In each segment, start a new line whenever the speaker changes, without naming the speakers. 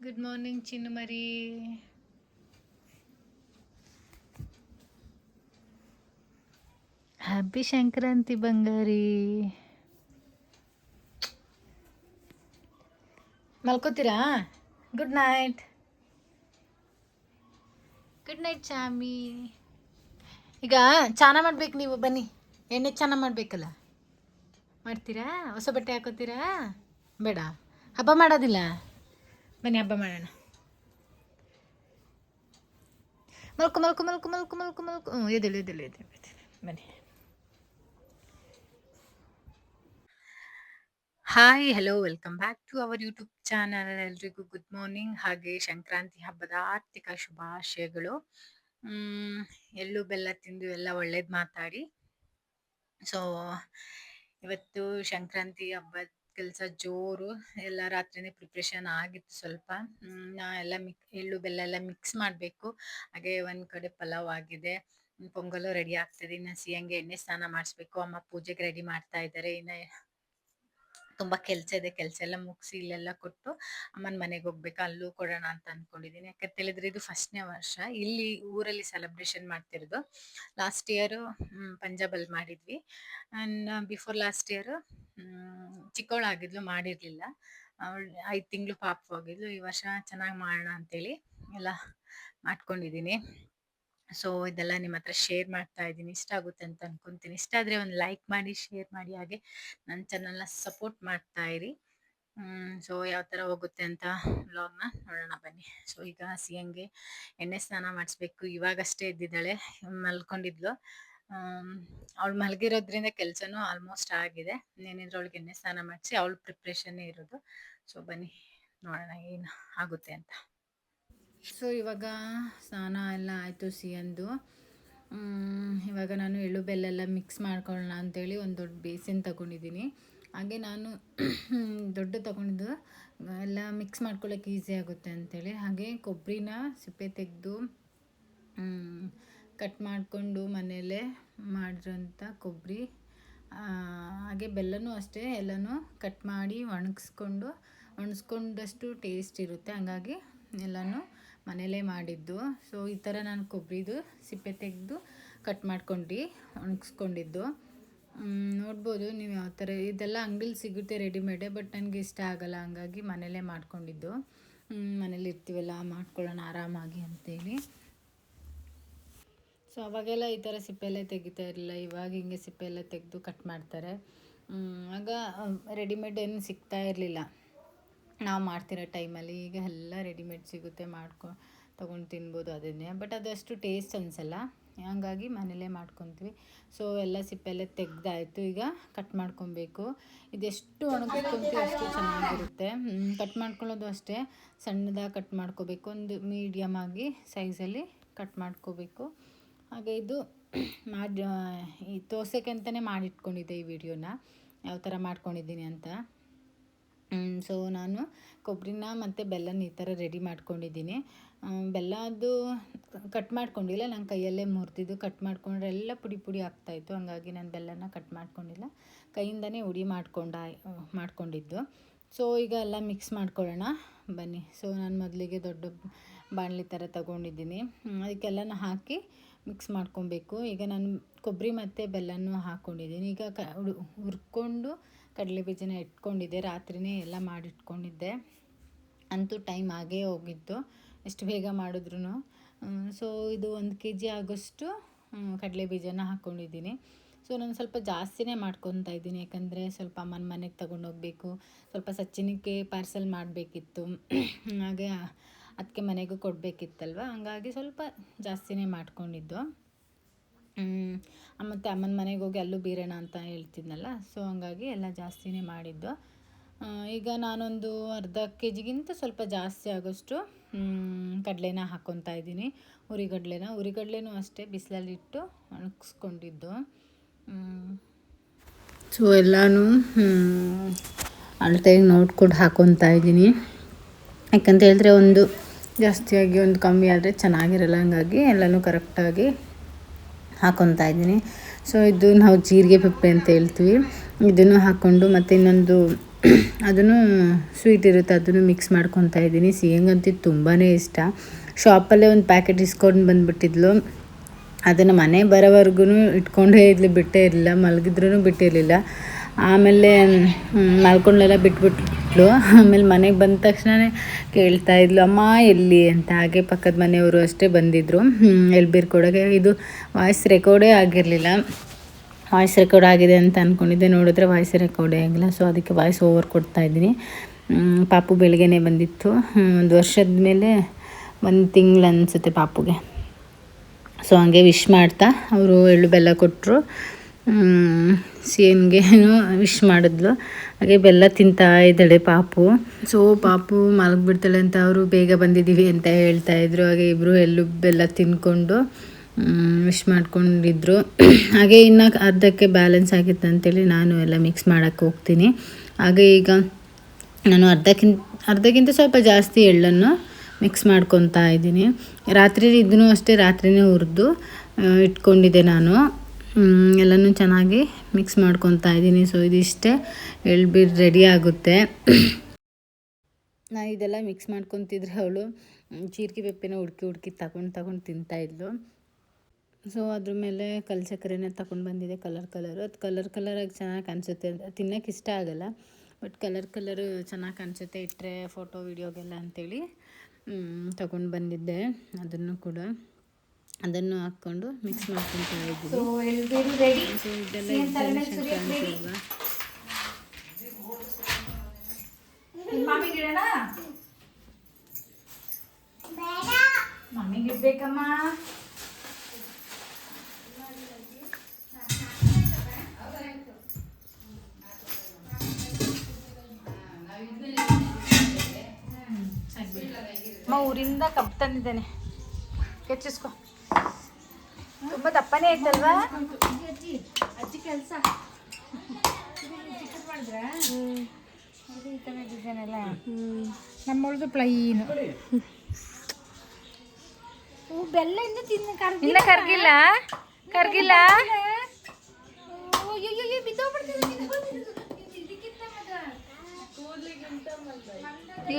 Good morning ಚಿನ್ನು ಮರಿ happy Sankranti ಬಂಗಾರಿ ಮಲ್ಕೋತೀರಾ? ಗುಡ್ ನೈಟ್ ಗುಡ್ ನೈಟ್ ಚಾಮಿ ಈಗ ಚಾನ ಮಾಡ್ಬೇಕು ನೀವು ಬನ್ನಿ. ಎಣ್ಣೆ ಚಾನ ಮಾಡಬೇಕಲ್ಲ. ಮಾಡ್ತೀರಾ? ಹೊಸ ಬಟ್ಟೆ ಹಾಕೋತೀರಾ? ಬೇಡ. ಹಬ್ಬ ಮಾಡೋದಿಲ್ಲ? ಬನ್ನಿ ಹಬ್ಬ ಮಾಡೋಣ ಮಲ್ಕು ಮಲ್ಕು ಮಲ್ಕು ಮಲ್ಕು ಮಲ್ಕು ಮಲ್ಕು ಹ್ಞೂ ಎದ್ದೇಳು ಎದ್ದೇಳು ಎದ್ದೇಳು ಬನ್ನಿ hi hello welcome back to our YouTube channel ಎಲ್ರಿಗೂ ಗುಡ್ ಮಾರ್ನಿಂಗ್ ಹಾಗೆ ಸಂಕ್ರಾಂತಿ ಹಬ್ಬದ ಆರ್ಥಿಕ ಶುಭಾಶಯಗಳು. ಎಳ್ಳು ಬೆಲ್ಲ ತಿಂದು ಎಲ್ಲ ಒಳ್ಳೇದು ಮಾತಾಡಿ. ಸೊ ಇವತ್ತು ಸಂಕ್ರಾಂತಿ ಹಬ್ಬದ ಕೆಲಸ ಜೋರು ಎಲ್ಲ ರಾತ್ರಿನೇ ಪ್ರಿಪ್ರೇಷನ್ ಆಗಿತ್ತು ಸ್ವಲ್ಪ. ನಾ ಎಲ್ಲ ಮಿಕ್ ಎಳ್ಳು, ಬೆಲ್ಲ ಎಲ್ಲ ಮಿಕ್ಸ್ ಮಾಡಬೇಕು. ಹಾಗೆ ಒಂದು ಕಡೆ ಪಲಾವ್ ಆಗಿದೆ. ಪೊಂಗಲು ರೆಡಿ ಆಗ್ತದೆ. ಇನ್ನು ಸಿಹಿಯಂಗೆ ಎಣ್ಣೆ ಸ್ನಾನ ಮಾಡಿಸ್ಬೇಕು. ಅಮ್ಮ ಪೂಜೆಗೆ ರೆಡಿ ಮಾಡ್ತಾ ಇದ್ದಾರೆ. ಇನ್ನು ತುಂಬಾ ಕೆಲಸ ಇದೆ, ಕೆಲಸ ಎಲ್ಲ ಮುಗಿಸಿ ಇಲ್ಲೆಲ್ಲ ಕೊಟ್ಟು ಅಮ್ಮನ ಮನೆಗೆ ಹೋಗ್ಬೇಕು, ಅಲ್ಲೂ ಕೊಡೋಣ ಅಂತ ಅನ್ಕೊಂಡಿದೀನಿ. ಯಾಕಂತ ಹೇಳಿದ್ರೆ ಇದು ಫಸ್ಟ್ನೇ ವರ್ಷ. ಇಲ್ಲಿ ಊರಲ್ಲಿ ಸೆಲೆಬ್ರೇಷನ್ ಮಾಡ್ತಿರೋದು. ಲಾಸ್ಟ್ ಇಯರ್ ಪಂಜಾಬಲ್ಲಿ ಮಾಡಿದ್ವಿ. ಅಂಡ್ ಬಿಫೋರ್ ಲಾಸ್ಟ್ ಇಯರ್ ಚಿಕ್ಕವಳಾಗಿದ್ಲು ಮಾಡಿರ್ಲಿಲ್ಲ. ಅವಳು, ಐದು ತಿಂಗಳು ಪಾಪವಾಗಿದ್ಲು. ಈ ವರ್ಷ ಚೆನ್ನಾಗಿ ಮಾಡೋಣ ಅಂತೇಳಿ ಎಲ್ಲ ಮಾಡ್ಕೊಂಡಿದೀನಿ. ಸೊ, ಇದೆಲ್ಲ ನಿಮ್ಮ ಹತ್ರ ಶೇರ್ ಮಾಡ್ತಾ ಇದ್ದೀನಿ. ಇಷ್ಟ ಆಗುತ್ತೆ ಅಂತ ಅನ್ಕೊಂತೀನಿ. ಇಷ್ಟ ಆದ್ರೆ ಒಂದು ಲೈಕ್ ಮಾಡಿ, ಶೇರ್ ಮಾಡಿ, ಹಾಗೆ ನನ್ನ ಚಾನಲ್ನ ಸಪೋರ್ಟ್ ಮಾಡ್ತಾ ಇರಿ. ಸೊ, ಯಾವ ಥರ ಹೋಗುತ್ತೆ ಅಂತ ವ್ಲಾಗ್ನ ನೋಡೋಣ ಬನ್ನಿ. ಸೊ, ಈಗ ಸಿಯಂಗೆ ಎಣ್ಣೆ ಸ್ನಾನ ಮಾಡಿಸ್ಬೇಕು. ಇವಾಗಷ್ಟೇ ಇದ್ದಿದ್ದಾಳೆ ಮಲ್ಕೊಂಡಿದ್ಲು. ಅವಳು ಮಲಗಿರೋದ್ರಿಂದ ಕೆಲಸನೂ ಆಲ್ಮೋಸ್ಟ್ ಆಗಿದೆ. ಏನಿದ್ರೆ ಅವಳಿಗೆ ಎಣ್ಣೆ ಸ್ನಾನ ಮಾಡಿಸಿ, ಅವಳು ಪ್ರಿಪ್ರೇಷನ್ನೇ ಇರೋದು. ಸೊ, ಬನ್ನಿ, ನೋಡೋಣ ಏನು ಆಗುತ್ತೆ ಅಂತ. ಸೊ ಇವಾಗ ಸ್ನಾನ ಎಲ್ಲ ಆಯಿತು ಸಿಯಂದು ಇವಾಗ ನಾನು ಎಳ್ಳು ಬೆಲ್ಲ ಮಿಕ್ಸ್ ಮಾಡ್ಕೊಳ್ಳೋಣ ಅಂತೇಳಿ ಒಂದು ದೊಡ್ಡ ಬೇಸಿನ್ ತಗೊಂಡಿದ್ದೀನಿ. ಹಾಗೆ ನಾನು ದೊಡ್ಡ ತಗೊಂಡಿದ್ದು ಎಲ್ಲ ಮಿಕ್ಸ್ ಮಾಡ್ಕೊಳ್ಳೋಕೆ ಈಸಿ ಆಗುತ್ತೆ ಅಂತೇಳಿ. ಹಾಗೆ ಕೊಬ್ಬರಿನ ಸಿಪ್ಪೆ ತೆಗೆದು ಕಟ್ ಮಾಡಿಕೊಂಡು ಮನೆಯಲ್ಲೇ ಮಾಡಿರೋಂಥ ಕೊಬ್ಬರಿ ಹಾಗೆ ಬೆಲ್ಲನೂ ಅಷ್ಟೇ, ಎಲ್ಲನೂ ಕಟ್ ಮಾಡಿ ಒಣಗಿಸ್ಕೊಂಡು, ಒಣಗಿಸ್ಕೊಂಡಷ್ಟು ಟೇಸ್ಟ್ ಇರುತ್ತೆ. ಹಂಗಾಗಿ ಎಲ್ಲನೂ ಮನೇಲೇ ಮಾಡಿದ್ದು. ಸೊ ಈ ಥರ ನಾನು ಕೊಬ್ಬರಿದು ಸಿಪ್ಪೆ ತೆಗೆದು ಕಟ್ ಮಾಡ್ಕೊಂಡು, ಒಣಗಿಸ್ಕೊಂಡಿದ್ದು. ನೋಡ್ಬೋದು ನೀವು ಯಾವ ಥರ ಇದೆಲ್ಲ ಅಂಗಡಿಲಿ ಸಿಗುತ್ತೆ ರೆಡಿಮೇಡೇ ಬಟ್ ನನಗೆ ಇಷ್ಟ ಆಗಲ್ಲ, ಹಂಗಾಗಿ ಮನೇಲೇ ಮಾಡ್ಕೊಂಡಿದ್ದು. ಮನೇಲಿ ಇರ್ತೀವಲ್ಲ, ಮಾಡ್ಕೊಳ್ಳೋಣ ಆರಾಮಾಗಿ ಅಂತೇಳಿ. ಸೊ ಅವಾಗೆಲ್ಲ ಈ ಥರ ಸಿಪ್ಪೆಲ್ಲ ತೆಗಿತಾ ಇರಲಿಲ್ಲ, ಇವಾಗ ಹಿಂಗೆ ಸಿಪ್ಪೆ ಎಲ್ಲ ತೆಗೆದು ಕಟ್ ಮಾಡ್ತಾರೆ. ಆಗ ರೆಡಿಮೇಡ್ ಏನು ಸಿಗ್ತಾ ಇರಲಿಲ್ಲ. ನಾವು ಮಾಡ್ತಿರೋ ಟೈಮಲ್ಲಿ ಈಗ ಎಲ್ಲ ರೆಡಿಮೇಡ್ ಸಿಗುತ್ತೆ ಮಾಡ್ಕೊ, ತೊಗೊಂಡು ತಿನ್ಬೋದು ಅದನ್ನೇ. ಬಟ್ ಅದಷ್ಟು ಟೇಸ್ಟ್ ಅನಿಸಲ್ಲ. ಹಂಗಾಗಿ ಮನೇಲೇ ಮಾಡ್ಕೊತೀವಿ. ಸೊ ಎಲ್ಲ ಸಿಪ್ಪೆಲ್ಲ ತೆಗ್ದಾಯಿತು. ಈಗ ಕಟ್ ಮಾಡ್ಕೊಬೇಕು. ಇದೆಷ್ಟು ಒಣಗಿಸ್ಕೊತೀವಿ ಅಷ್ಟು ಚೆನ್ನಾಗಿರುತ್ತೆ. ಕಟ್ ಮಾಡ್ಕೊಳ್ಳೋದು ಅಷ್ಟೇ. ಸಣ್ಣದಾಗಿ ಕಟ್ ಮಾಡ್ಕೋಬೇಕು. ಒಂದು ಮೀಡಿಯಮ್ ಆಗಿ ಸೈಜಲ್ಲಿ ಕಟ್ ಮಾಡ್ಕೋಬೇಕು. ಹಾಗೆ ಇದು ಮಾಡಿ, ಈ ತೋರ್ಸೋಕ್ಕೆ ಅಂತಲೇ ಮಾಡಿಟ್ಕೊಂಡಿದ್ದೆ ಈ ವಿಡಿಯೋನ. ಯಾವ ಥರ ಮಾಡ್ಕೊಂಡಿದ್ದೀನಿ ಅಂತ. ಸೊ ನಾನು ಕೊಬ್ಬರಿನ ಮತ್ತು ಬೆಲ್ಲನ ಈ ಥರ ರೆಡಿ ಮಾಡ್ಕೊಂಡಿದ್ದೀನಿ. ಬೆಲ್ಲ ಅದು ಕಟ್ ಮಾಡ್ಕೊಂಡಿಲ್ಲ ನಾನು ಕೈಯಲ್ಲೇ ಮುರಿದಿದ್ದು ಕಟ್ ಮಾಡ್ಕೊಂಡ್ರೆ ಎಲ್ಲ ಪುಡಿ ಪುಡಿ ಆಗ್ತಾಯಿತ್ತು ಹಂಗಾಗಿ ನಾನು ಬೆಲ್ಲನ ಕಟ್ ಮಾಡ್ಕೊಂಡಿಲ್ಲ. ಕೈಯಿಂದನೇ ಉಡಿ ಮಾಡ್ಕೊಂಡ, ಮಾಡ್ಕೊಂಡಿದ್ದು. ಸೊ ಈಗ ಎಲ್ಲ ಮಿಕ್ಸ್ ಮಾಡ್ಕೊಳ್ಳೋಣ. ಬನ್ನಿ. ಸೊ ನಾನು ಮೊದಲಿಗೆ ದೊಡ್ಡ ಬಾಣಲಿ ಥರ ತಗೊಂಡಿದ್ದೀನಿ. ಅದಕ್ಕೆಲ್ಲನೂ ಹಾಕಿ ಮಿಕ್ಸ್ ಮಾಡ್ಕೊಬೇಕು. ಈಗ ನಾನು ಕೊಬ್ಬರಿ ಮತ್ತು ಬೆಲ್ಲನೂ ಹಾಕ್ಕೊಂಡಿದ್ದೀನಿ ಈಗ ಕ ಹುರ್ಕೊಂಡು ಕಡಲೆ ಬೀಜನ ಇಟ್ಕೊಂಡಿದ್ದೆ, ರಾತ್ರಿನೇ ಎಲ್ಲ ಮಾಡಿಟ್ಕೊಂಡಿದ್ದೆ. ಅಂತೂ ಟೈಮ್ ಆಗೇ ಹೋಗಿತ್ತು, ಎಷ್ಟು ಬೇಗ ಮಾಡಿದ್ರು ಸೊ ಇದು ಒಂದು ಕೆ ಜಿ ಆಗೋಷ್ಟು ಕಡಲೆ ಬೀಜನ ಹಾಕ್ಕೊಂಡಿದ್ದೀನಿ ಸೊ ನಾನು ಸ್ವಲ್ಪ ಜಾಸ್ತಿನೇ ಮಾಡ್ಕೊತಾ ಇದ್ದೀನಿ, ಯಾಕಂದರೆ ಸ್ವಲ್ಪ ಅಮ್ಮನ ಮನೆಗೆ ತಗೊಂಡೋಗ್ಬೇಕು ಸ್ವಲ್ಪ ಸಚ್ಚಿನಕ್ಕೆ ಪಾರ್ಸಲ್ ಮಾಡಬೇಕಿತ್ತು. ಹಾಗೆ ಅದಕ್ಕೆ ಮನೆಗೂ ಕೊಡಬೇಕಿತ್ತಲ್ವ, ಹಂಗಾಗಿ ಸ್ವಲ್ಪ ಜಾಸ್ತಿನೇ ಮಾಡ್ಕೊಂಡಿದ್ದು. ಮತ್ತು ಅಮ್ಮನ ಮನೆಗೆ ಹೋಗಿ ಅಲ್ಲೂ ಬೀರೋಣ ಅಂತ ಹೇಳ್ತಿದ್ನಲ್ಲ, ಸೊ ಹಂಗಾಗಿ ಎಲ್ಲ ಜಾಸ್ತಿನೇ ಮಾಡಿದ್ದು. ಈಗ ನಾನೊಂದು ಅರ್ಧ ಕೆ ಜಿಗಿಂತ ಸ್ವಲ್ಪ ಜಾಸ್ತಿ ಆಗೋಷ್ಟು ಕಡಲೆನ ಹಾಕ್ಕೊತಾ ಇದ್ದೀನಿ. ಹುರಿಗಡಲೆನ ಹುರಿಗಡಲೆನೂ ಅಷ್ಟೇ ಬಿಸಿಲಲ್ಲಿಟ್ಟು ಒಣಗಿಸ್ಕೊಂಡಿದ್ದು ಸೊ ಎಲ್ಲನೂ ಅಳತೆಗೆ ನೋಡ್ಕೊಂಡು ಹಾಕ್ಕೊತಾ ಇದ್ದೀನಿ. ಯಾಕಂತ ಹೇಳಿದ್ರೆ ಒಂದು ಜಾಸ್ತಿಯಾಗಿ ಒಂದು ಕಮ್ಮಿ ಆದರೆ ಚೆನ್ನಾಗಿರಲ್ಲ, ಹಂಗಾಗಿ ಎಲ್ಲನೂ ಕರೆಕ್ಟಾಗಿ ಹಾಕ್ಕೊತಾ ಇದ್ದೀನಿ. ಸೊ ಇದು ನಾವು ಜೀರಿಗೆ ಪಪ್ಪೆ ಅಂತ ಹೇಳ್ತೀವಿ. ಇದನ್ನು ಹಾಕ್ಕೊಂಡು ಮತ್ತು ಇನ್ನೊಂದು ಅದನ್ನು ಸ್ವೀಟ್ ಇರುತ್ತೆ, ಅದನ್ನು ಮಿಕ್ಸ್ ಮಾಡ್ಕೊತಾ ಇದ್ದೀನಿ. ಸಿಹಿಂಗಂತೂ ತುಂಬಾ ಇಷ್ಟ. ಶಾಪಲ್ಲೇ ಒಂದು ಪ್ಯಾಕೆಟ್ ಇಸ್ಕೊಂಡು ಬಂದುಬಿಟ್ಟಿದ್ಲು. ಅದನ್ನು ಮನೆ ಬರೋವರೆಗೂ ಇಟ್ಕೊಂಡೇ ಇದ್ಲು ಬಿಟ್ಟೇ ಇರಲಿಲ್ಲ ಮಲಗಿದ್ರೂ ಬಿಟ್ಟಿರಲಿಲ್ಲ ಆಮೇಲೆ ಮಲ್ಕೊಂಡ್ಲೆಲ್ಲ ಬಿಟ್ಬಿಟ್ಲು. ಆಮೇಲೆ ಮನೆಗೆ ಬಂದ ತಕ್ಷಣವೇ ಕೇಳ್ತಾ ಇದ್ಲು, ಅಮ್ಮ, ಎಲ್ಲಿ? ಅಂತ. ಹಾಗೆ ಪಕ್ಕದ ಮನೆಯವರು ಅಷ್ಟೇ ಬಂದಿದ್ದರು ಎಲ್ಲಿ ಬೀರ್ಕೊಡೋಕೆ ಇದು ವಾಯ್ಸ್ ರೆಕಾರ್ಡೇ ಆಗಿರಲಿಲ್ಲ. ವಾಯ್ಸ್ ರೆಕಾರ್ಡ್ ಆಗಿದೆ ಅಂತ ಅಂದ್ಕೊಂಡಿದ್ದೆ ನೋಡಿದ್ರೆ ವಾಯ್ಸ್ ರೆಕಾರ್ಡೇ ಆಗಿಲ್ಲ. ಸೊ, ಅದಕ್ಕೆ ವಾಯ್ಸ್ ಓವರ್ ಕೊಡ್ತಾ ಇದ್ದೀನಿ. ಪಾಪು ಬೆಳಗ್ಗೆನೇ ಬಂದಿತ್ತು. ಒಂದು ವರ್ಷದ ಮೇಲೆ ಒಂದು ತಿಂಗಳು ಅನಿಸುತ್ತೆ ಪಾಪುಗೆ. ಸೊ, ಹಂಗೆ ವಿಶ್ ಮಾಡ್ತಾ, ಅವರು ಎಳ್ಳು ಬೆಲ್ಲ ಕೊಟ್ಟರು ಸಿಎನ್ಗೇನು ವಿಶ್ ಮಾಡಿದ್ಲು. ಹಾಗೆ ಬೆಲ್ಲ ತಿಂತಾ ಇದ್ದಾಳೆ ಪಾಪು. ಸೊ ಪಾಪು ಮಲಗಿಬಿಡ್ತಾಳೆ ಅಂತ ಅವರು ಬೇಗ ಬಂದಿದ್ದೀವಿ ಅಂತ ಹೇಳ್ತಾ ಇದ್ರು. ಹಾಗೆ ಇಬ್ಬರು ಎಳ್ಳು ಬೆಲ್ಲ ತಿನ್ಕೊಂಡು ವಿಶ್ ಮಾಡ್ಕೊಂಡಿದ್ರು. ಹಾಗೆ ಇನ್ನು ಅರ್ಧಕ್ಕೆ ಬ್ಯಾಲೆನ್ಸ್ ಆಗಿತ್ತು ಅಂತೇಳಿ ನಾನು ಎಲ್ಲ ಮಿಕ್ಸ್ ಮಾಡೋಕ್ಕೆ ಹೋಗ್ತೀನಿ. ಹಾಗೆ ಈಗ ನಾನು ಅರ್ಧಕ್ಕಿಂತ ಅರ್ಧಕ್ಕಿಂತ ಸ್ವಲ್ಪ ಜಾಸ್ತಿ ಎಳ್ಳನ್ನು ಮಿಕ್ಸ್ ಮಾಡ್ಕೊತಾ ಇದ್ದೀನಿ. ರಾತ್ರಿ ಇದನ್ನು ಅಷ್ಟೇ ರಾತ್ರಿನೇ ಹುರಿದು ಇಟ್ಕೊಂಡಿದ್ದೆ ನಾನು. ಎಲ್ಲನೂ ಚೆನ್ನಾಗಿ ಮಿಕ್ಸ್ ಮಾಡ್ಕೊತಾ ಇದ್ದೀನಿ. ಸೊ ಇದಿಷ್ಟೇ. ಎಳ್ಬೀರ್ ರೆಡಿ ಆಗುತ್ತೆ. ನಾನು ಇದೆಲ್ಲ ಮಿಕ್ಸ್ ಮಾಡ್ಕೊತಿದ್ರೆ ಅವಳು ಜೀರಿಗೆ ಬೆಪ್ಪೆನ ಹುಡ್ಕಿ ಹುಡ್ಕಿ ತಗೊಂಡು ತಗೊಂಡು ತಿಂತಾಯಿದ್ಲು ಸೊ ಅದ್ರ ಮೇಲೆ ಕಲ್ ಸಕ್ಕರೆನೇ ತಗೊಂಡು ಬಂದಿದೆ ಕಲರ್ ಕಲರು ಅದು ಕಲರ್ ಕಲರಾಗಿ ಚೆನ್ನಾಗಿ ಕಾಣಿಸುತ್ತೆ. ತಿನ್ನೋಕೆ ಇಷ್ಟ ಆಗಲ್ಲ. ಬಟ್ ಕಲರ್ ಕಲರು ಚೆನ್ನಾಗಿ ಕಾಣಿಸುತ್ತೆ. ಇಟ್ಟರೆ ಫೋಟೋ ವೀಡಿಯೋಗೆಲ್ಲ ಅಂಥೇಳಿ ತಗೊಂಡು ಬಂದಿದ್ದೆ. ಅದನ್ನು ಕೂಡ. ಅದನ್ನು ಹಾಕ್ಕೊಂಡು ಮಿಕ್ಸ್ ಮಾಡ್ಕೊತಾ ಇದ್ದೀವಿ
ರೆಡಿ
ಸೊ ಇದೆಲ್ಲ ಕಾಣಿಸಿಲ್ವಾ
ಮಮ್ಮಿಗೆ ಇಡೋಣ ಮಮ್ಮಿಗೆ ಇಡ್ಬೇಕಮ್ಮ. ಅಮ್ಮ ಊರಿಂದ ಕಬ್ಬು ತಂದಿದ್ದೇನೆ. ಕೆಚ್ಚಿಸ್ಕೊ ತುಂಬ ದಪ್ಪನೇ ಐತಲ್ವಾ ಅಜ್ಜಿ ಕೆಲಸ. ನಮ್ಮೊಳದು ಪ್ಲೈನು ಬೆಲ್ಲ ಇನ್ನು ತಿನ್ನ ಕರ್ಗಿಲ್ಲ ಕರ್ಗಿಲ್ಲ ಕರ್ಗಿಲ್ಲ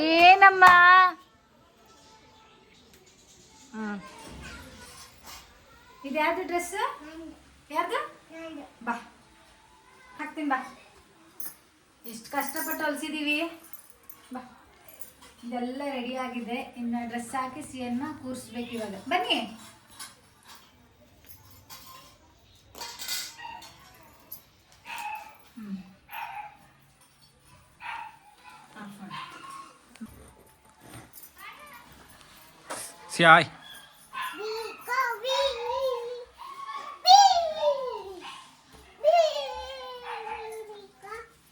ಏನಮ್ಮ? ಇದ್ಯಾವ್ದು ಡ್ರೆಸ್ ಯಾರ್ದು? ಬಾ. ಹಾಕ್ತೀನಿ ಬಾ. ಎಷ್ಟು ಕಷ್ಟಪಟ್ಟು ಹೊಲಿಸಿದೀವಿ. ಬಾ. ಇದೆಲ್ಲ ರೆಡಿ ಆಗಿದೆ. ಇನ್ನು ಡ್ರೆಸ್ ಹಾಕಿ ಸಿಯನ್ನ ಕೂರಿಸ್ಬೇಕು ಇವಾಗ. ಬನ್ನಿ. ಹ್ಮ್. ಆಫ್ ಮಾಡು.
Siai.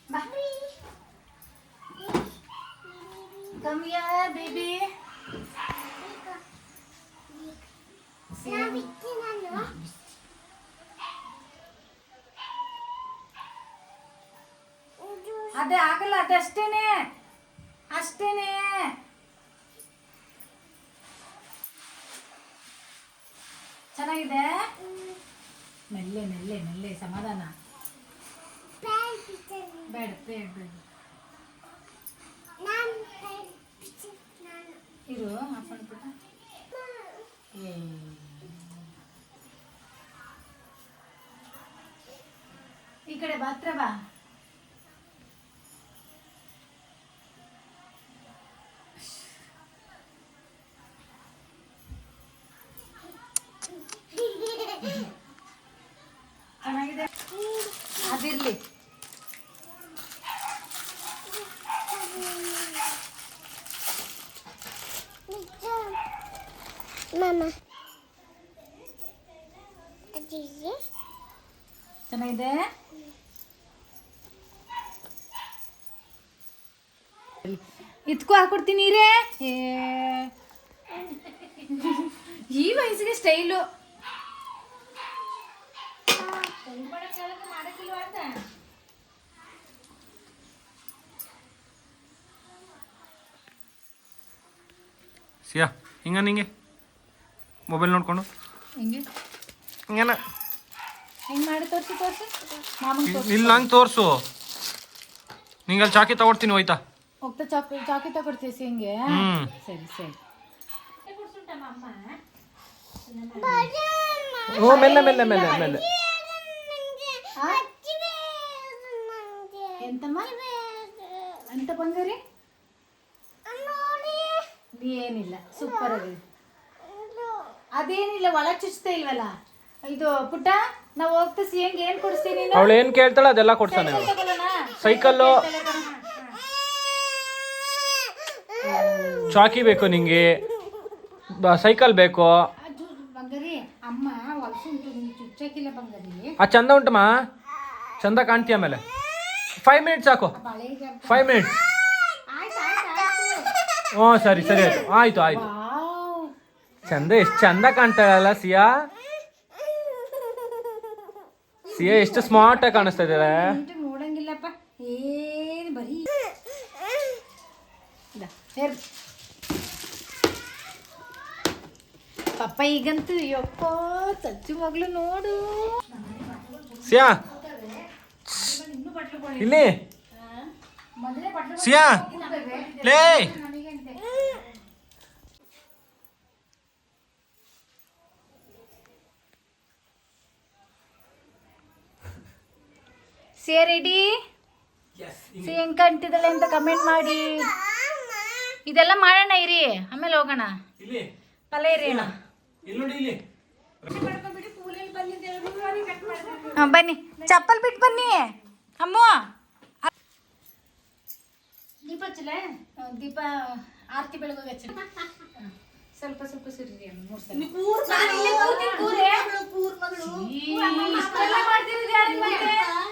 ಬಾ Come here, baby. ಅದೇ ಆಗಲ್ಲ ಅದಷ್ಟೇನೆ ಅಷ್ಟೇನೆ ಚೆನ್ನಾಗಿದೆ ಮೆಲ್ಲೆ ಮೆಲ್ಲೆ ಮೆಲ್ಲೆ ಸಮಾಧಾನ ಬೇಡ ಬೇಡ ಬೇಡ ಈ ಕಡೆ ಬಾತ್ರ ಬಾ ಚೆನ್ನಾಗಿದೆ ಇದ್ಕೂ ಹಾಕೊಡ್ತೀನಿ ರೇ ಈ ವಯಸ್ಸಿಗೆ ಸ್ಟೈಲು.
ಸಿಯಾ ಹಿಂಗ ನಿಂಗೆ. ಮೊಬೈಲ್ ನೋಡ್ಕೊಂಡು.
ಹಿಂಗೆ.
ಹಿಂಗೇನ?
ಹಿಂಗೆ ಮಾಡಿ ತೋರಿಸಿ ತೋರಿಸಿ? ಮಾಮನ್ ತೋರಿಸಿ.
ಇಲ್ಲಿ ನಂಗೆ ತೋರಿಸು. ನಿಂಗೆ ಅಲ್ಲಿ ಚಾಕಿ ತಗೊಡ್ತೀನಿ ಹೋಯ್ತಾ?
ಹೋಗ್ತಾ ಚಾಕಿ ಚಾಕಿ ತಗೊಡ್ತೀವಿ ಸಿಂಗೆ?
ಹ್ಮ್.
ಸರಿ ಸರಿ.
ಓ ಮೆಲ್ಲ ಮೆಲ್ಲ ಮೆಲ್ಲ ಮೆಲ್ಲ.
ಎಂತಮ್ಮ ಅಂತ ನೀ ಏನಿಲ್ಲ ಸೂಪರ್ ಆಗಿದೆ ಅದೇನಿಲ್ಲ ಒಳ ಚುಚ್ತಾ ಇಲ್ವಲ್ಲ? ಇದು ಪುಟ್ಟ? ನಾವು ಹೋಗ್ತಾ ಏನ್ ಕೊಡಿಸ್ತೀನಿ
ಅವಳು ಏನು ಕೇಳ್ತಾಳೆ ಅದೆಲ್ಲ ಕೊಡ್ತಾನೆ ಅವಳು ಸೈಕಲ್ಲು ಚಾಕಿ ಬೇಕು ನಿಂಗೆ. ಬ- ಸೈಕಲ್ ಬೇಕು.
ಬಂಗಾರಿ ಅಮ್ಮ ನೀನು ಚುಚ್ಚಾಕಿಲ್ಲ ಬಂಗಾರಿ.
ಆ ಚಂದ ಉಂಟಮ್ಮ ಚಂದ ಕಾಣ್ತೀಯ ಆಮೇಲೆ. ಫೈವ್ ಮಿನಿಟ್ಸ್ ಸಾಕು.
ಬಳೆಗೆ
ಫೈವ್ ಮಿನಿಟ್ಸ್
ಆಯ್ತು ಆಯ್ತು ಆಯ್ತು.
ಹ್ಞೂ ಸರಿ ಸರಿ ಆಯ್ತು. ಆಯ್ತು ಆಯ್ತು.
ವಾವ್.
ಚಂದ ಎಷ್ಟು ಚಂದ ಕಾಣ್ತಾಳಲ್ಲ ಸಿಯಾ? ಸಿಯಾ ಎಷ್ಟು ಸ್ಮಾರ್ಟ್ ಆಗಿ ಕಾಣಿಸ್ತಾ ಇದ್ದಾರೆ
ನೋಡಂಗಿಲ್ಲಪ್ಪ ಏನು ಬರೀ. ಪಪ್ಪ ಈಗಂತೂ ಯಪ್ಪ ಚಚ್ಚು ಮಗಳು ನೋಡು.
ಸಿಯಾ. ಇಲ್ಲಿ. ಸಿಯಾ. ಲೇ
ಸಿ ರೆಡಿ ಹೆಂಗ್ ಅಂತ ಕಮೆಂಟ್ ಮಾಡಿ. ಇದೆಲ್ಲ ಮಾಡೋಣ ಇರಿ. ಆಮೇಲೆ ಹೋಗೋಣ.
ಇಲ್ಲಿ.
ಪಲ ಇರಿ ಅಣ್ಣ.
ಇಲ್ಲಿ. ನೋಡಿ ಇಲ್ಲಿ.
ಹಾ, ಬನ್ನಿ. ಚಪ್ಪಲ್ ಬಿಟ್ಟು ಬನ್ನಿ. ಅಮ್ಮ. ದೀಪ ಹಚ್ಚಲ ದೀಪ ಆರತಿ ಬೆಳಗ್ಗೆ ಹಚ್ಚ ಸ್ವಲ್ಪ ಸ್ವಲ್ಪ ಮತ್ತೆ?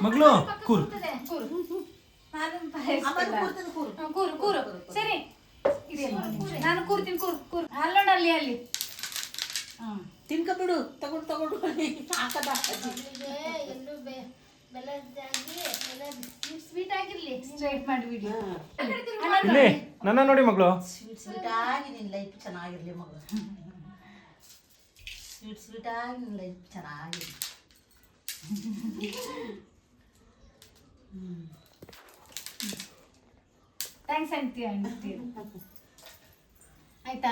ಮಗಳು ಕೂರು.
ಕೂರು. ಕೂರು ಕೂರು ಸರಿ. ನಾನು ಕೂರ್ತೀನಿ ಕೂರು ಕೂರು. ಅಲ್ಲೋಣ ಅಲ್ಲಿ ಅಲ್ಲಿ. ಹ್ಮ್.
ತಿನ್ಕೊಬಿಡು ತಗೊಂಡು ತಗೊಂಡು. ಹಾಕದ.
ಸ್ವೀಟ್ ಆಗಿರ್ಲಿ. ಸ್ಟ್ರೈಟ್ ಮಾಡಿ ವಿಡಿಯೋ
ಇಲ್ಲಿ ನನ್ನ ನೋಡಿ ಮಗಳು.
ಸ್ವೀಟ್ ಸ್ವೀಟ್ ಆಗಿ ನಿನ್ನ ಲೈಫ್ ಚೆನ್ನಾಗಿರ್ಲಿ ಮಗಳು. ಸ್ವೀಟ್ ಸ್ವೀಟ್ ಆಗಿ ನಿನ್ನ ಲೈಫ್ ಚೆನ್ನಾಗಿರ್ಲಿ.
ಥ್ಯಾಂಕ್ಸ್ ಆಂಟಿ ಆಂಟಿ ಆಯಿತಾ?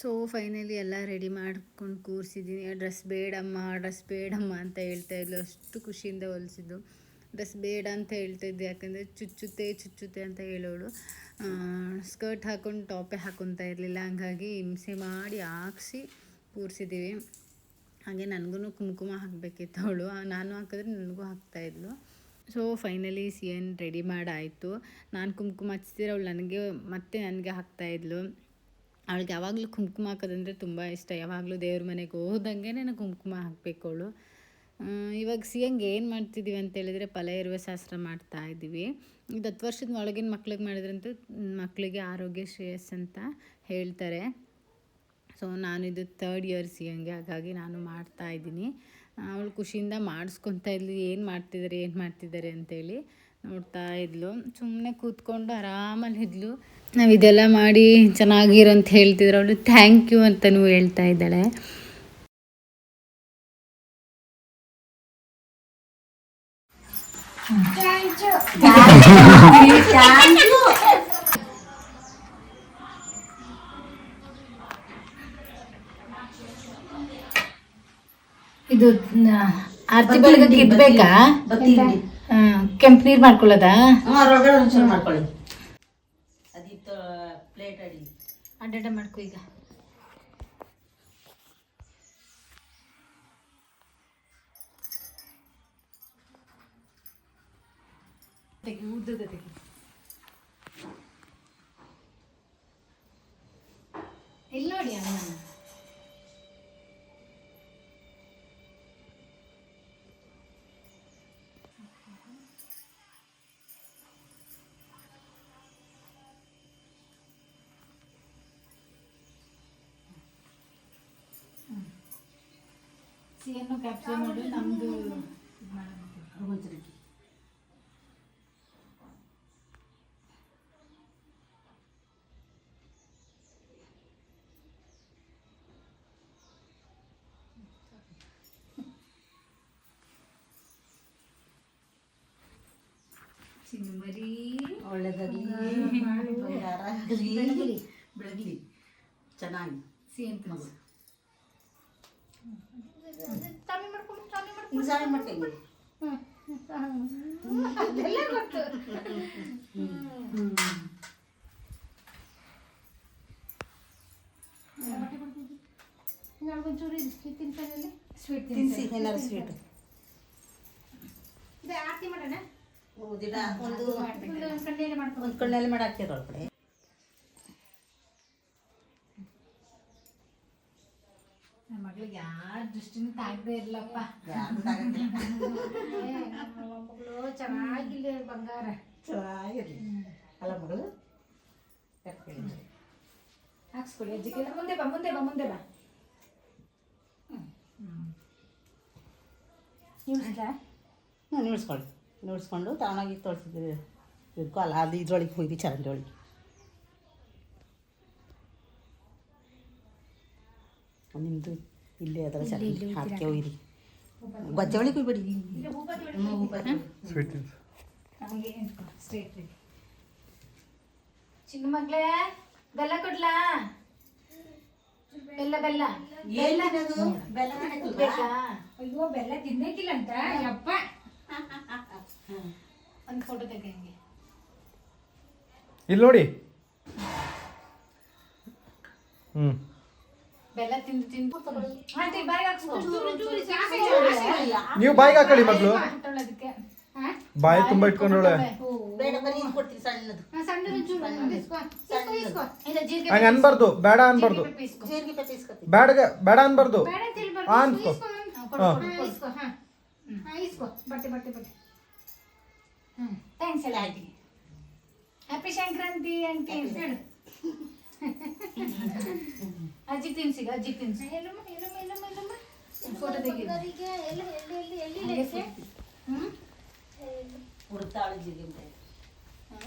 ಸೊ ಫೈನಲಿ ಎಲ್ಲ ರೆಡಿ ಮಾಡ್ಕೊಂಡು ಕೂರಿಸಿದ್ದೀನಿ ಡ್ರೆಸ್ ಬೇಡಮ್ಮ ಡ್ರೆಸ್ ಬೇಡಮ್ಮ ಅಂತ ಹೇಳ್ತಾ ಇದ್ಲು. ಅಷ್ಟು ಖುಷಿಯಿಂದ ಹೊಲಿಸಿದ್ದು. ಡ್ರೆಸ್ ಬೇಡ ಅಂತ ಹೇಳ್ತಾ ಇದ್ದೆ. ಯಾಕಂದರೆ ಚುಚ್ಚುತ್ತೆ ಚುಚ್ಚುತ್ತೆ ಅಂತ ಹೇಳೋಳು. ಸ್ಕರ್ಟ್ ಹಾಕೊಂಡು ಟಾಪೇ ಹಾಕೊತಾ ಇರಲಿಲ್ಲ. ಹಂಗಾಗಿ ಹಿಂಸೆ ಮಾಡಿ ಹಾಕ್ಸಿ ಕೂರಿಸಿದ್ದೀವಿ ಹಾಗೆ ನನಗೂ ಕುಂಕುಮ ಹಾಕಬೇಕಿತ್ತು ಅವಳು. ನಾನು ಹಾಕಿದ್ರೆ ನನಗೂ ಹಾಕ್ತಾಯಿದ್ಲು so finally C N ready ಮಾಡಾಯಿತು. ನಾನು ಕುಂಕುಮ ಹಚ್ತಿದ್ರೆ ಅವಳು ನನಗೆ ಮತ್ತೆ ನನಗೆ ಹಾಕ್ತಾಯಿದ್ಲು ಅವಳಿಗೆ ಯಾವಾಗಲೂ ಕುಂಕುಮ ಹಾಕೋದಂದರೆ ತುಂಬ ಇಷ್ಟ. ಯಾವಾಗಲೂ ದೇವ್ರ ಮನೆಗೆ ಹೋದಂಗೆ ನಾನು ಕುಂಕುಮ ಹಾಕಬೇಕು ಅವಳು. ಇವಾಗ ಸಿ ಎಂಗೆ ಏನು ಮಾಡ್ತಿದ್ದೀವಿ ಅಂತ ಹೇಳಿದರೆ ಫಲ ಇರುವ ಶಾಸ್ತ್ರ ಮಾಡ್ತಾ ಇದ್ದೀವಿ. ಇದು ಹತ್ತು ವರ್ಷದ ಒಳಗಿನ ಮಕ್ಳಿಗೆ ಮಾಡಿದ್ರಂತೂ ಮಕ್ಕಳಿಗೆ ಆರೋಗ್ಯ ಶ್ರೇಯಸ್ ಅಂತ ಹೇಳ್ತಾರೆ. ಸೊ ನಾನು ಇದು ತರ್ಡ್ ಇಯರ್ ಸಿ ಹಂಗೆ ಹಾಗಾಗಿ ನಾನು ಮಾಡ್ತಾ ಇದ್ದೀನಿ. ಅವಳು ಖುಷಿಯಿಂದ ಮಾಡಿಸ್ಕೊತಾ ಇದ್ಲು ಏನು ಮಾಡ್ತಿದ್ದಾರೆ ಏನು ಮಾಡ್ತಿದ್ದಾರೆ ಅಂತೇಳಿ ನೋಡ್ತಾ ಇದ್ಲು. ಸುಮ್ಮನೆ ಕೂತ್ಕೊಂಡು ಆರಾಮಲ್ಲಿ ಇದ್ಲು. ನಾವು ಇದೆಲ್ಲ ಮಾಡಿ ಚೆನ್ನಾಗಿರೋ ಅಂತ ಹೇಳ್ತಿದ್ರು. ಅವಳು ಥ್ಯಾಂಕ್ ಯು ಅಂತಲೂ ಹೇಳ್ತಾ ಇದ್ದಾಳೆ. ಇದು ಆರತಿ ಬೆಳಗ್ಗೆ
ಕೆಂಪ್
ಕೆಂಪು ನೀರು ಮಾಡ್ಕೊಳ್ಳೋದಾ?
ಮಾಡ್ಕೊಳ್ಳಿ. ಅದಿತ್ತು ಪ್ಲೇಟ್ ಅಡಿ.
ಅಡ್ಡಾಡ ಮಾಡ್ಕೊ ಈಗ. ತೆಗಿ ಉದ್ದದ ತೆಗಿ. ಇಲ್ಲಿ ನೋಡಿ ಅಮ್ಮನ ಸಿಯನ್ನು ಕ್ಯಾಪ್ಚರ್ ಮಾಡಿ ನಮ್ಮದು ಇದು ಮಾಡೋದು
ಒಂಚೂರು
ಚಿನ್ನಮರಿ
ಒಳ್ಳೇದಾಗಲಿ ಬೆಳಗ್ಲಿ. ಚೆನ್ನಾಗಿ.
ಸೇಮ್
ಮಗು
ಚಾಮಿ ಮಾಡ್ಕೊಂಡು
ಸಾರಿ ಮಾಡ್ತೇವೆ
ಅದೆಲ್ಲ ಗೊತ್ತು. ಒಂಚೂರು ತಿನ್ಸಲ್ಲಿ ಸ್ವೀಟ್
ತಿನ್ಸಿ ಏನಾರು ಸ್ವೀಟ್
ಇದೆ ಆರತಿ ಮಾಡೋಣ?
ಒಂದು
ಒಂದು ಕಣ್ಣಲ್ಲಿ ಮಾಡ್ಕೊಂಡು
ಒಂದು ಕಣ್ಣಲ್ಲಿ ಮಾಡಾಕ್ತಿರೋ ಒಳಗಡೆ
ನನ್ನ ಮಗಳಿಗೆ ಯಾರ ದೃಷ್ಟಿನೂ ತಾಗದೇ ಇರ್ಲಪ್ಪ. ಮಗಳು ಚೆನ್ನಾಗಿಲ್ಲ ಬಂಗಾರ.
ಚೆನ್ನಾಗಿರ್ಲಿ. ಅಲ್ಲ ಮಗಳು.
ಹಾಕ್ಸ್ಕೊಡಿ ಅಜ್ಜಿಗೆ ಮುಂದೆ ಬಾ ಮುಂದೆ ಬಾ ಮುಂದೆ ಬಾ.
ಹ್ಞೂ ನಿಲ್ಸ್ಕೊಳ್ಳಿ. ನಿಲ್ಸ್ಕೊಂಡು ತಾನಾಗಿ ತೋರಿಸಿದ್ವಿ ಇದಕ್ಕೂ ಅಲ್ಲ ಅದು ಇದ್ರೊಳಗೆ ಹೋಗಿ ಚರಂಡಿ ಒಳಗೆ ನಿಮ್ಮದು ಇಲ್ಲೇ ಅದರ ಚಟ್ನಿ ಹಾಕಿ ಒಯ್ರಿ ಗಜ್ಜೆ
ಕುಯ್ಬೇಡಿ ಚಿನ್ನ ಮಗಳೇ ಬೆಲ್ಲ ಕೊಡ್ಲಾ ಬೆಲ್ಲ ಬೆಲ್ಲ
ಎಲ್ಲ
ಬೆಲ್ಲ? ಅಯ್ಯೋ ಬೆಲ್ಲ ತಿನ್ನಕ್ಕಿಲ್ಲ ಅಂತ ಯಪ್ಪ ಒಂದು ಫೋಟೋ ತೆಗಂಗೆ
ಇಲ್ಲಿ ನೋಡಿ ಹ್ಞೂ
ಬೆಲ್ಲ ತಿಂದು ತಿಂದು ಆಂಟಿ ಬಾಯಿಗೆ ಹಾಕ್ಸ್ಕೊ.
ನೀವು ಬಾಯಿಗೆ ಹಾಕೊಳ್ಳಿ ಮಗಳು.
ಅದಕ್ಕೆ ಹಾ?
ಬಾಯಿ ತುಂಬಾ ಇಟ್ಕೊಂಡೋಳೆ
ಬೇಡ ಬರೀ ಇದು ಸಣ್ಣದು.
ಸಣ್ಣದು ಒಂಚೂರು ಒಂದು ಇಸ್ಕೊ. ಇಸ್ಕೊ, ಇಸ್ಕೊ. ಇಲ್ಲ, ಜೀರಿಗೆ
ಹಂಗೆ ಅನ್ಬಾರ್ದು ಬೇಡ ಅನ್ಬಾರ್ದು.
ಪೆಪ್ಪೆ
ಬೇಡ ಬೇಡ ಅನ್ಬಾರ್ದು ಅನ್ಕೊ.
ಹ್ಮ್. ಥ್ಯಾಂಕ್ಸ್ ಎಲ್ಲ ಆಂಟಿ ಹ್ಯಾಪಿ ಸಂಕ್ರಾಂತಿ ಅಂತ ಹೇಳು. ಅಜ್ಜಿ ತಿನ್ಸಿಗ ಅಜ್ಜಿ ತಿನ್ಸಿ ಎಲ್ಲಮ್ಮ ಎಲ್ಲಮ್ಮ ಎಲ್ಲಮ್ಮ ಎಲ್ಲಮ್ಮ ಫೋಟೋ ತೆಗಿ.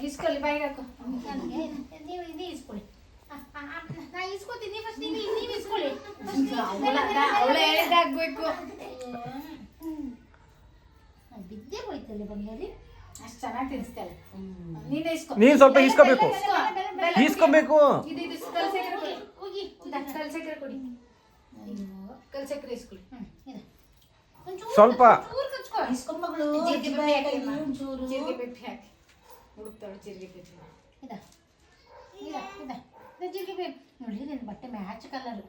ಇಸ್ಕೊಳ್ಳಿ ಬಾಯಿಗೆ ಹಾಕು. ನೀವು ಇದು ಇಸ್ಕೊಳ್ಳಿ ನಾ ಇಸ್ಕೊತೀನಿ ಫಸ್ಟ್ ನೀವು ನೀವು ಇಸ್ಕೊಳ್ಳಿ ಅವಳು ಹೇಳಿದಾಗಬೇಕು ಬಿದ್ದೆ ಹೋಯ್ತಲ್ಲ ಬಂಗಾರಿ? ಅಷ್ಟು ಚೆನ್ನಾಗಿ ತಿನ್ಸ್ತಾಳೆ ನೀನೇ ಇಸ್ಕೊ
ನೀನ್ ಸ್ವಲ್ಪ ಇಸ್ಕೊಬೇಕು.
ಇಸ್ಕೊ. ಇದು ಇದು ಕಲ್ಸಕ್ರೆ ಕೊಡಿ. ಹೋಗಿ ಕಲ್ಸಕ್ರೆ ಕೊಡಿ. ಅಯ್ಯೋ ಕಲ್ಸಕ್ರೆ ಇಸ್ಕೊಳ್ಳಿ ಒಂಚೂರು
ಸ್ವಲ್ಪ.
ಮಗಳು
ಜೀರಿಗೆ ಪೆಪ್ಪೆ ಹಾಕಿ ಹುಡುಕ್ತಾಳೆ ಜೀರಿಗೆ ಪೆಪ್ಪೆ ಇದ. ಜೀರಿಗೆ ನೋಡಿ ನಿನ್ನ ಬಟ್ಟೆ ಮ್ಯಾಚ್ ಕಲರ್.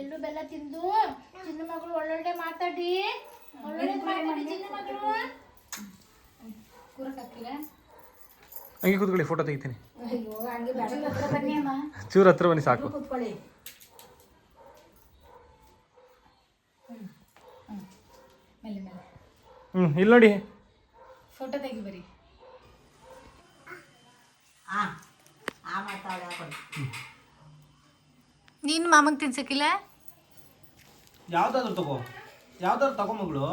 ಎಲ್ಲೂ ಬೆಲ್ಲ ತಿಂದು ಚಿನ್ನ ಮಗಳು ಒಳ್ಳೊಳ್ಳೆ ಮಾತಾಡಿ.
ಹಂಗೆ ಕೂತ್ಕೊಳ್ಳಿ ಫೋಟೋ ತೆಗಿತೀನಿ.
ಅಯ್ಯೋ ಹಂಗೆ ಬೇಡ. ಹತ್ರ ಬನ್ನಿ ಅಮ್ಮ.
ಚೂರು ಹತ್ರ ಬನ್ನಿ ಸಾಕು.
ಕೂತ್ಕೊಳ್ಳಿ.
ಮೆಲ್ಲ ಮೆಲ್ಲ
ಹ್ಞೂ ಇಲ್ಲಿ ನೋಡಿ.
ಫೋಟೋ ತೆಗಿ ಬರಿ.
ಆ ಆ ಮಾತಾಡ ಹಾಕೊಳ್ಳಿ
ನೀನು ಮಾಮಂಗೆ ತಿನ್ಸಕ್ಕಿಲ್ಲ?
ಯಾವ್ದಾದ್ರು ತಗೋ. ಯಾವ್ದಾದ್ರು ತಗೋ ಮಗಳು.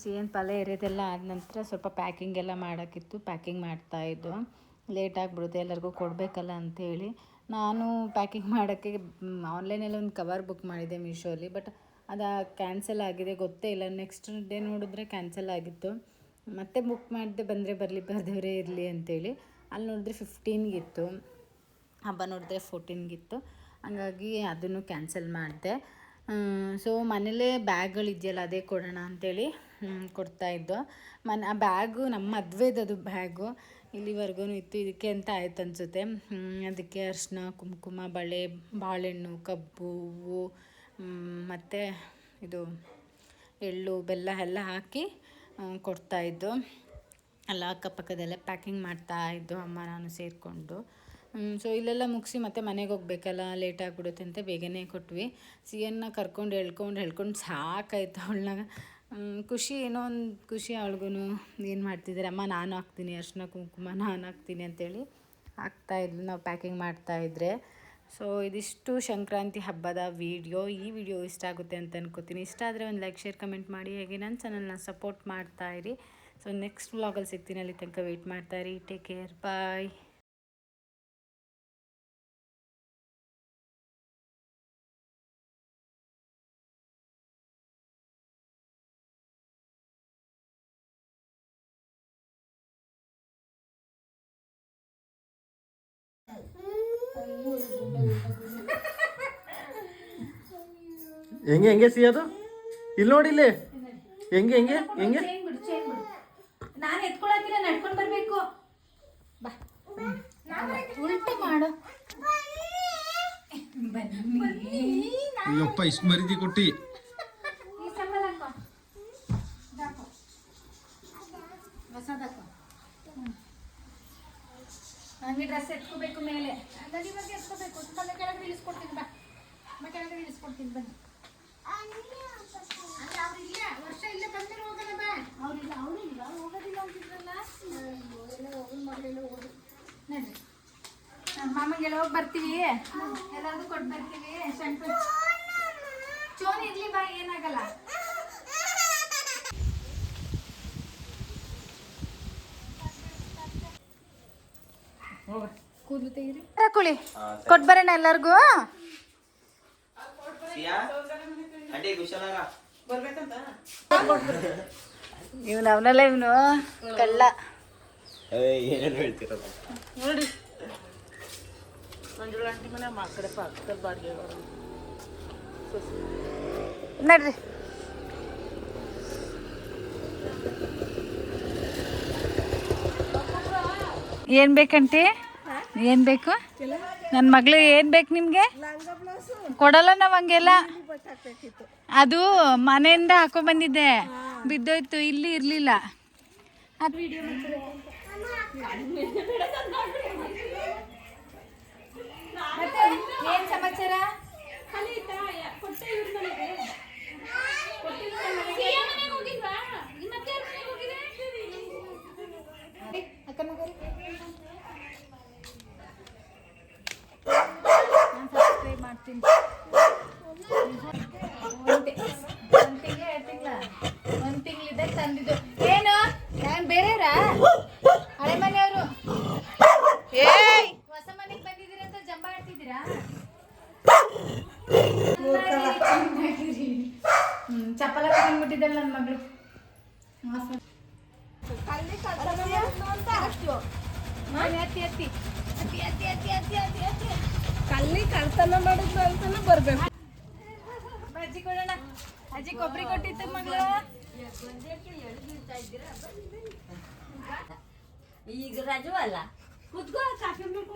ಸಿ ಎನ್ ಪಲ್ಯ ಇರೋದೆಲ್ಲ ಆದ ನಂತರ ಸ್ವಲ್ಪ ಪ್ಯಾಕಿಂಗ್ ಎಲ್ಲ ಮಾಡೋಕ್ಕಿತ್ತು ಪ್ಯಾಕಿಂಗ್ ಮಾಡ್ತಾ ಇದ್ದು ಲೇಟ್ ಆಗಿಬಿಡುತ್ತೆ ಎಲ್ಲರಿಗೂ ಕೊಡಬೇಕಲ್ಲ ಅಂಥೇಳಿ ನಾನು ಪ್ಯಾಕಿಂಗ್ ಮಾಡೋಕ್ಕೆ ಆನ್ಲೈನಲ್ಲಿ ಒಂದು ಕವರ್ ಬುಕ್ ಮಾಡಿದ್ದೆ ಮೀಶೋಲಿ ಬಟ್ ಅದು ಕ್ಯಾನ್ಸಲ್ ಆಗಿದೆ ಗೊತ್ತೇ ಇಲ್ಲ. ನೆಕ್ಸ್ಟ್ ಡೇ ನೋಡಿದ್ರೆ ಕ್ಯಾನ್ಸಲ್ ಆಗಿತ್ತು. ಮತ್ತೆ ಬುಕ್ ಮಾಡಿದೆ ಬಂದರೆ ಬರಲಿ ಬರ್ದವರೇ ಇರಲಿ ಅಂತೇಳಿ. ಅಲ್ಲಿ ನೋಡಿದ್ರೆ ಫಿಫ್ಟೀನ್ಗಿತ್ತು ಹಬ್ಬ ನೋಡಿದ್ರೆ ಫೋರ್ಟೀನ್ಗಿತ್ತು ಹಂಗಾಗಿ ಅದನ್ನು ಕ್ಯಾನ್ಸಲ್ ಮಾಡಿದೆ. ಸೊ ಮನೇಲೇ ಬ್ಯಾಗ್ಗಳಿದೆಯಲ್ಲ ಅದೇ ಕೊಡೋಣ ಅಂತೇಳಿ ಕೊಡ್ತಾಯಿದ್ದು ಮನೆ, ಆ ಬ್ಯಾಗು ನಮ್ಮ ಮದುವೆದದು ಬ್ಯಾಗು ಇಲ್ಲಿವರೆಗೂ ಇತ್ತು. ಇದಕ್ಕೆ ಅಂತ ಆಯ್ತು ಅನಿಸುತ್ತೆ? ಅದಕ್ಕೆ ಅರಿಶಿನ ಕುಂಕುಮ, ಬಳೆ, ಬಾಳೆಹಣ್ಣು, ಕಬ್ಬು, ಹೂವು ಮತ್ತು ಇದು ಎಳ್ಳು, ಬೆಲ್ಲ ಎಲ್ಲ ಹಾಕಿ ಕೊಡ್ತಾಯಿದ್ದು ಎಲ್ಲ ಅಕ್ಕಪಕ್ಕದಲ್ಲೇ ಪ್ಯಾಕಿಂಗ್ ಮಾಡ್ತಾ ಇದ್ದು ಅಮ್ಮ ನಾನು ಸೇರಿಕೊಂಡು. ಸೊ ಇಲ್ಲೆಲ್ಲ ಮುಗಿಸಿ ಮತ್ತೆ ಮನೆಗೆ ಹೋಗ್ಬೇಕಲ್ಲ ಲೇಟ್ ಆಗಿಬಿಡುತ್ತೆ ಅಂತ ಬೇಗನೆ ಕೊಟ್ವಿ. ಸಿಯನ್ನ ಕರ್ಕೊಂಡು ಎಳ್ಕೊಂಡು ಹೇಳ್ಕೊಂಡು ಸಾಕಾಯ್ತು ಅವಳನ್ನ. ಖುಷಿ ಏನೋ ಒಂದು ಖುಷಿ ಅವಳಿಗೂ ಏನು ಮಾಡ್ತಿದ್ದಾರೆ ಅಮ್ಮ, ನಾನು ಹಾಕ್ತೀನಿ, ಅರ್ಶಿನ ಕುಂಕುಮ ನಾನು ಹಾಕ್ತೀನಿ ಅಂತೇಳಿ ಹಾಕ್ತಾಯಿದ್ಲು ನಾವು ಪ್ಯಾಕಿಂಗ್ ಮಾಡ್ತಾಯಿದ್ರೆ ಸೊ ಇದಿಷ್ಟು ಸಂಕ್ರಾಂತಿ ಹಬ್ಬದ ವೀಡಿಯೋ. ಈ ವಿಡಿಯೋ ಇಷ್ಟ ಆಗುತ್ತೆ ಅಂತ ಅನ್ಕೋತೀನಿ. ಇಷ್ಟ ಆದರೆ ಒಂದು ಲೈಕ್ ಶೇರ್ ಕಮೆಂಟ್ ಮಾಡಿ. ಹಾಗೆ? ನನ್ನ ಚಾನಲ್ನ ಸಪೋರ್ಟ್ ಮಾಡ್ತಾಯಿರಿ ಸೊ ನೆಕ್ಸ್ಟ್ ವ್ಲಾಗಲ್ಲಿ ಸಿಗ್ತೀನಿ. ಅಲ್ಲಿ ತನಕ ವೆಯ್ಟ್ ಮಾಡ್ತಾಯಿರಿ ಟೇಕ್ ಕೇರ್ ಬೈ
ಹೆಂಗೆ ಹೆಂಗೆ ಸಿಹಿ ಇಲ್ಲಿ ನೋಡಿ ಇಲ್ಲಿ. ಹೆಂಗೆ ಹೆಂಗೆ ಹೆಂಗೆ?
ನಾನು ಎತ್ಕೊಳಕಿಲ್ಲ ನಡ್ಕೊಂಡು ಬರಬೇಕು. ಬಾ. ಉಲ್ಟ ಮಾಡು. ಬನ್ನಿ
ಅಯ್ಯಪ್ಪ ಇಷ್ಟು ಮರಿದಿ ಕೊಟ್ಟಿ
ಈ ಸಂಬಳ ಹಾಕೋ ಇದಾಕೋ. ಹೊಸದಾಕೋ ಹ್ಮ್. ನಂಗೆ ಡ್ರೆಸ್ ಎತ್ಕೋಬೇಕು ಮೇಲೆ ಗಡಿ ಬಗ್ಗೆ ಎತ್ಕೋಬೇಕು ಬಂದ ಕೆಳಗಡೆ ಇಳಿಸ್ಕೊಡ್ತೀನಿ ಬಾ ಬಾ ಕೆಳಗಡೆ ಇಳಿಸ್ಕೊಡ್ತೀನಿ ಬನ್ನಿ ಅಲ್ಲ ಅವ್ರು ಇಲ್ಲ ವರ್ಷ ಇಲ್ಲೇ ಬಂದ್ರೆ ಹೋಗೋಣ ಬಾ ಅವ್ರಿಲ್ಲ ಅವ್ರಿಲ್ಲ ಹೋಗೋದಿಲ್ಲ ಅಂತಿದ್ರಲ್ಲ ಅಯ್ಯೋ, ಎಲ್ಲ ಹೋಗೋದು ಮಗಳೆಲ್ಲ ಹೋಗೋದು ನಡ್ರಿ ನಮ್ಮ ಮಾಮಂಗೆಲ್ಲ ಹೋಗಿ ಬರ್ತೀವಿ ಎಲ್ಲರಿಗೂ ಕೊಟ್ಟು ಬರ್ತೀವಿ ಶಂಕರ್ ಚೋನ್ ಇರ್ಲಿ ಬಾ ಏನಾಗಲ್ಲ ಕೂದಲು ತೆಗೀರಿ ಕುಳಿ ಬರೋಣ ಎಲ್ಲರಿಗೂ. ಇವನು ಅವನಲ್ಲ ಇವನು. ಕಳ್ಳ. ನೋಡಿ. ನಡ್ರಿ. ಏನ್ ಬೇಕಂಟಿ? ಏನ್ ಬೇಕು? ನನ್ನ ಮಗಳು ಏನ್ ಬೇಕು ನಿಮಗೆ? ಕೊಡಲ್ಲ ನಾವ್ ಹಂಗೆಲ್ಲ. ಅದು ಮನೆಯಿಂದ ಹಾಕೊ ಬಂದಿದ್ದೆ. ಬಿದ್ದೋಯ್ತು, ಇಲ್ಲಿ ಇರಲಿಲ್ಲ. ಅದು
ಕಳ್ತನ ಮಾಡು ಅಂತಾನೆ ಬರ್ಬೇಕು
ಅಜ್ಜಿ ಕೊಡೋಣ ಅಜ್ಜಿ ಕೊಬ್ಬರಿ ಕೊಟ್ಟಿತ್ತು ಮಗಳು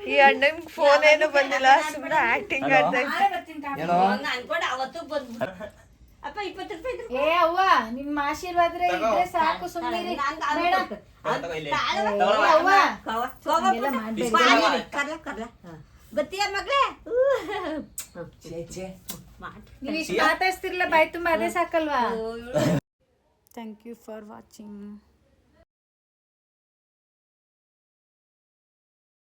ಈ ಅಣ್ಣನ್ ಫೋನ್ ಏನು ಬಂದಿಲ್ಲ ಸುಮ್ಮನೆ ಆಕ್ಟಿಂಗ್ ಆಡ್ತಾ
ನಾಳೆ ರೂಪಾಯಿ ಕಾಫಿ. ಏ ಅವ್ವ ನಿಮ್ಮ ಆಶೀರ್ವಾದ ಇದ್ರೆ ಸಾಕು ಸುಮ್ಮನೆ ಅವ್ವ.
ಗೊತ್ತಿಯ ಮಗಳೇ?
ನೀವು ಇಷ್ಟು ಮಾತಾಡ್ಸ್ತಿರಲ್ಲ ಬಾಯ್ ತುಂಬ ಅದೇ ಸಾಕಲ್ವಾ? Thank you for watching